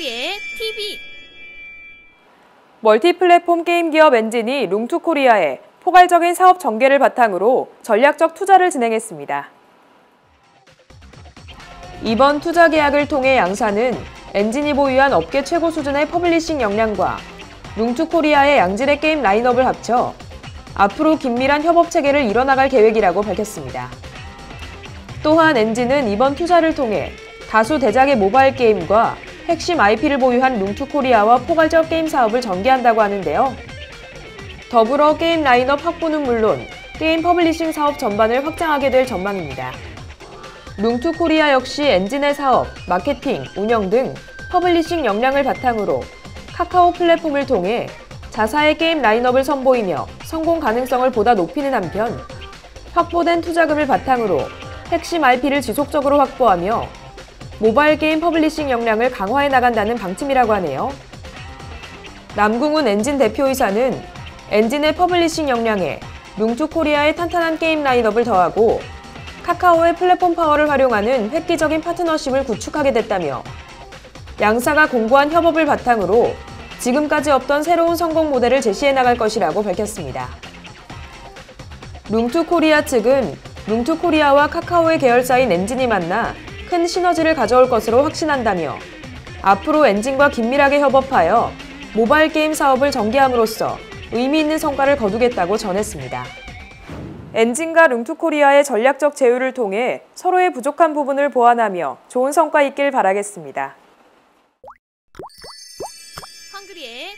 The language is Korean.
헝그리의 TV 멀티 플랫폼 게임 기업 엔진이 룽투코리아에 포괄적인 사업 전개를 바탕으로 전략적 투자를 진행했습니다. 이번 투자 계약을 통해 양사는 엔진이 보유한 업계 최고 수준의 퍼블리싱 역량과 룽투코리아의 양질의 게임 라인업을 합쳐 앞으로 긴밀한 협업 체계를 이뤄나갈 계획이라고 밝혔습니다. 또한 엔진은 이번 투자를 통해 다수 대작의 모바일 게임과 핵심 IP를 보유한 룽투코리아와 포괄적 게임 사업을 전개한다고 하는데요. 더불어 게임 라인업 확보는 물론 게임 퍼블리싱 사업 전반을 확장하게 될 전망입니다. 룽투코리아 역시 엔진의 사업, 마케팅, 운영 등 퍼블리싱 역량을 바탕으로 카카오 플랫폼을 통해 자사의 게임 라인업을 선보이며 성공 가능성을 보다 높이는 한편 확보된 투자금을 바탕으로 핵심 IP를 지속적으로 확보하며 모바일 게임 퍼블리싱 역량을 강화해 나간다는 방침이라고 하네요. 남궁훈 엔진 대표이사는 엔진의 퍼블리싱 역량에 룽투코리아의 탄탄한 게임 라인업을 더하고 카카오의 플랫폼 파워를 활용하는 획기적인 파트너십을 구축하게 됐다며 양사가 공고한 협업을 바탕으로 지금까지 없던 새로운 성공 모델을 제시해 나갈 것이라고 밝혔습니다. 룽투코리아 측은 룽투코리아와 카카오의 계열사인 엔진이 만나 큰 시너지를 가져올 것으로 확신한다며 앞으로 엔진과 긴밀하게 협업하여 모바일 게임 사업을 전개함으로써 의미 있는 성과를 거두겠다고 전했습니다. 엔진과 룽투코리아의 전략적 제휴를 통해 서로의 부족한 부분을 보완하며 좋은 성과 있길 바라겠습니다. 헝그리의